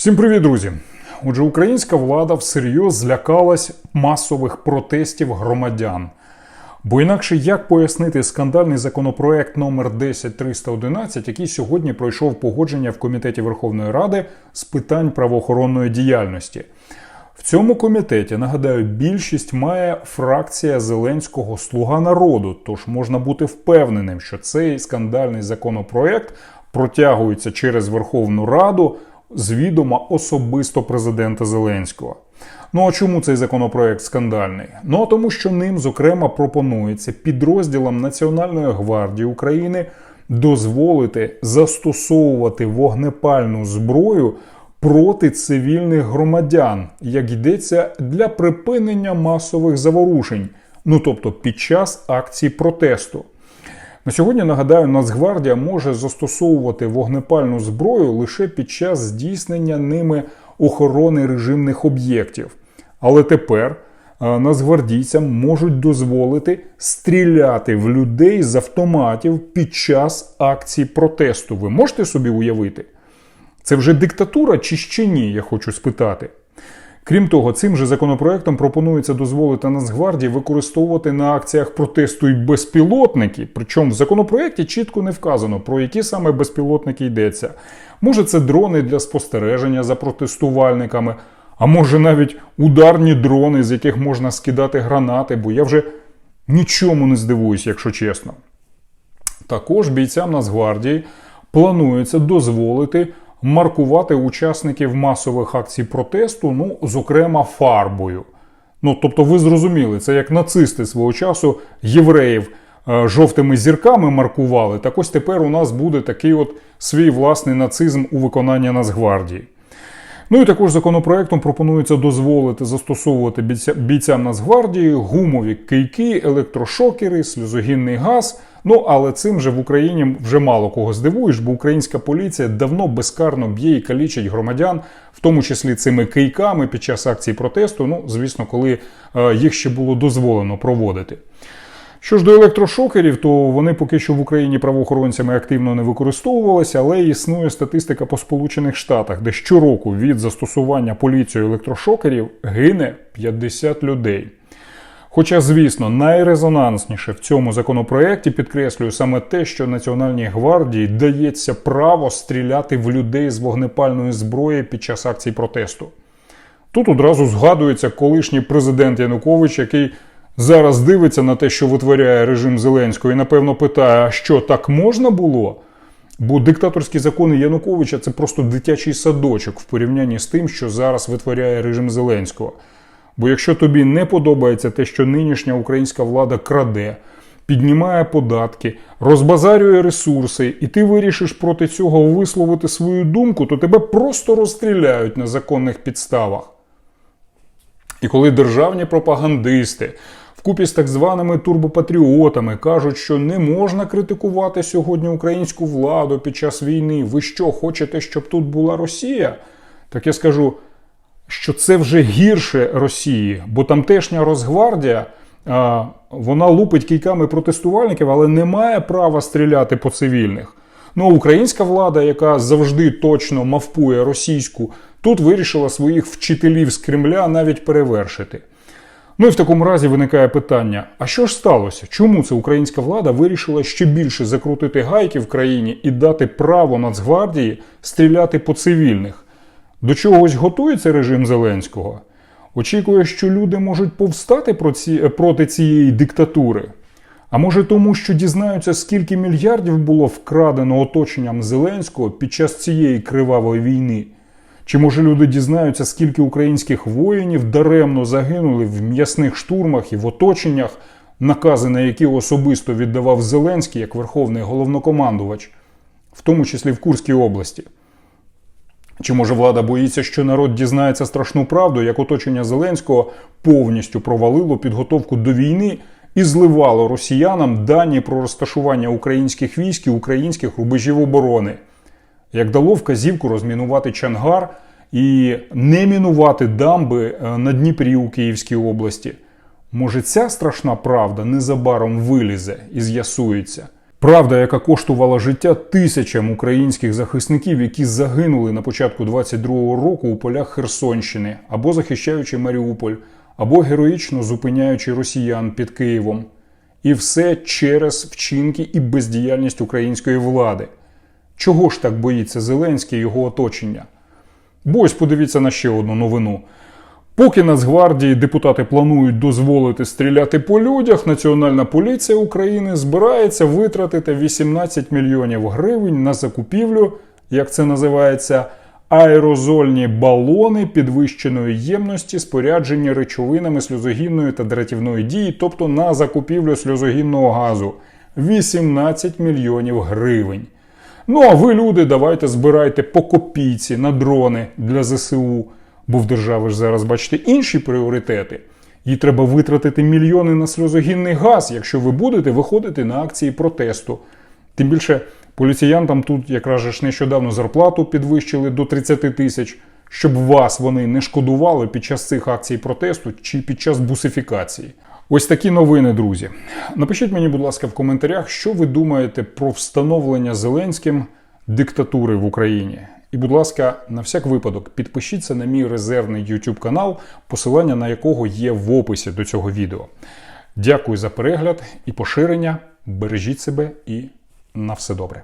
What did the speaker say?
Всім привіт, друзі! Отже, українська влада всерйоз злякалась масових протестів громадян. Бо інакше як пояснити скандальний законопроект номер 10311, який сьогодні пройшов погодження в комітеті Верховної Ради з питань правоохоронної діяльності. В цьому комітеті, нагадаю, більшість має фракція Зеленського Слуга народу. Тож можна бути впевненим, що цей скандальний законопроект протягується через Верховну Раду з відома особисто президента Зеленського. Ну а чому цей законопроект скандальний? Ну а тому, що ним, зокрема, пропонується підрозділам Національної гвардії України дозволити застосовувати вогнепальну зброю проти цивільних громадян, як йдеться для припинення масових заворушень, ну тобто під час акцій протесту. На сьогодні нагадаю, Нацгвардія може застосовувати вогнепальну зброю лише під час здійснення ними охорони режимних об'єктів. Але тепер е, нацгвардійцям можуть дозволити стріляти в людей з автоматів під час акцій протесту. Ви можете собі уявити? Це вже диктатура чи ще ні? Я хочу спитати. Крім того, цим же законопроектом пропонується дозволити Нацгвардії використовувати на акціях протесту й безпілотники. Причому в законопроекті чітко не вказано, про які саме безпілотники йдеться. Може, це дрони для спостереження за протестувальниками, а може навіть ударні дрони, з яких можна скидати гранати, бо я вже нічому не здивуюсь, якщо чесно. Також бійцям Нацгвардії планується дозволити маркувати учасників масових акцій протесту, ну, зокрема, фарбою. Ну, тобто, ви зрозуміли, це як нацисти свого часу євреїв е, жовтими зірками маркували. Так ось тепер у нас буде такий от свій власний нацизм у виконанні Нацгвардії. Ну і також законопроектом пропонується дозволити застосовувати бійцям Нацгвардії гумові кийки, електрошокери, сльозогінний газ. Ну але цим же в Україні вже мало кого здивуєш, бо українська поліція давно безкарно б'є і калічить громадян, в тому числі цими кийками під час акції протесту. Ну, звісно, коли е, їх ще було дозволено проводити. Що ж до електрошокерів, то вони поки що в Україні правоохоронцями активно не використовувалися, але існує статистика по Сполучених Штатах, де щороку від застосування поліцією електрошокерів гине 50 людей. Хоча, звісно, найрезонансніше в цьому законопроекті підкреслюю саме те, що Національній гвардії дається право стріляти в людей з вогнепальної зброї під час акцій протесту. Тут одразу згадується колишній президент Янукович, який зараз дивиться на те, що витворяє режим Зеленського, і напевно питає, а що так можна було? Бо диктаторські закони Януковича це просто дитячий садочок в порівнянні з тим, що зараз витворяє режим Зеленського. Бо якщо тобі не подобається те, що нинішня українська влада краде, піднімає податки, розбазарює ресурси, і ти вирішиш проти цього висловити свою думку, то тебе просто розстріляють на законних підставах. І коли державні пропагандисти вкупі з так званими турбопатріотами кажуть, що не можна критикувати сьогодні українську владу під час війни, ви що, хочете, щоб тут була Росія? Так я скажу що це вже гірше Росії, бо тамтешня Росгвардія вона лупить кійками протестувальників, але не має права стріляти по цивільних. Ну, українська влада, яка завжди точно мавпує російську, тут вирішила своїх вчителів з Кремля навіть перевершити. Ну і в такому разі виникає питання: а що ж сталося? Чому це українська влада вирішила ще більше закрутити гайки в країні і дати право Нацгвардії стріляти по цивільних? До чогось готується режим Зеленського? Очікує, що люди можуть повстати проти цієї диктатури. А може тому, що дізнаються, скільки мільярдів було вкрадено оточенням Зеленського під час цієї кривавої війни? Чи може люди дізнаються, скільки українських воїнів даремно загинули в м'ясних штурмах і в оточеннях, накази на які особисто віддавав Зеленський як верховний головнокомандувач, в тому числі в Курській області? Чи може влада боїться, що народ дізнається страшну правду, як оточення Зеленського повністю провалило підготовку до війни і зливало росіянам дані про розташування українських військ і українських рубежів оборони, як дало вказівку розмінувати Чангар і не мінувати дамби е, на Дніпрі у Київській області? Може, ця страшна правда незабаром вилізе і з'ясується? Правда, яка коштувала життя тисячам українських захисників, які загинули на початку 22-го року у полях Херсонщини, або захищаючи Маріуполь, або героїчно зупиняючи росіян під Києвом. І все через вчинки і бездіяльність української влади. Чого ж так боїться Зеленський і його оточення? Бо ось подивіться на ще одну новину. Поки Нацгвардії депутати планують дозволити стріляти по людях, Національна поліція України збирається витратити 18 мільйонів гривень на закупівлю, як це називається, аерозольні балони підвищеної ємності, спорядження речовинами сльозогінної та дратівної дії, тобто на закупівлю сльозогінного газу 18 мільйонів гривень. Ну а ви, люди, давайте збирайте по копійці на дрони для ЗСУ. Бо в держави ж зараз, бачите, інші пріоритети. Їй треба витратити мільйони на сльозогінний газ, якщо ви будете виходити на акції протесту. Тим більше поліціянтам тут якраз ж нещодавно зарплату підвищили до 30 тисяч, щоб вас вони не шкодували під час цих акцій протесту чи під час бусифікації. Ось такі новини, друзі. Напишіть мені, будь ласка, в коментарях, що ви думаєте про встановлення Зеленським диктатури в Україні. І, будь ласка, на всяк випадок, підпишіться на мій резервний YouTube канал, посилання на якого є в описі до цього відео. Дякую за перегляд і поширення. Бережіть себе і на все добре.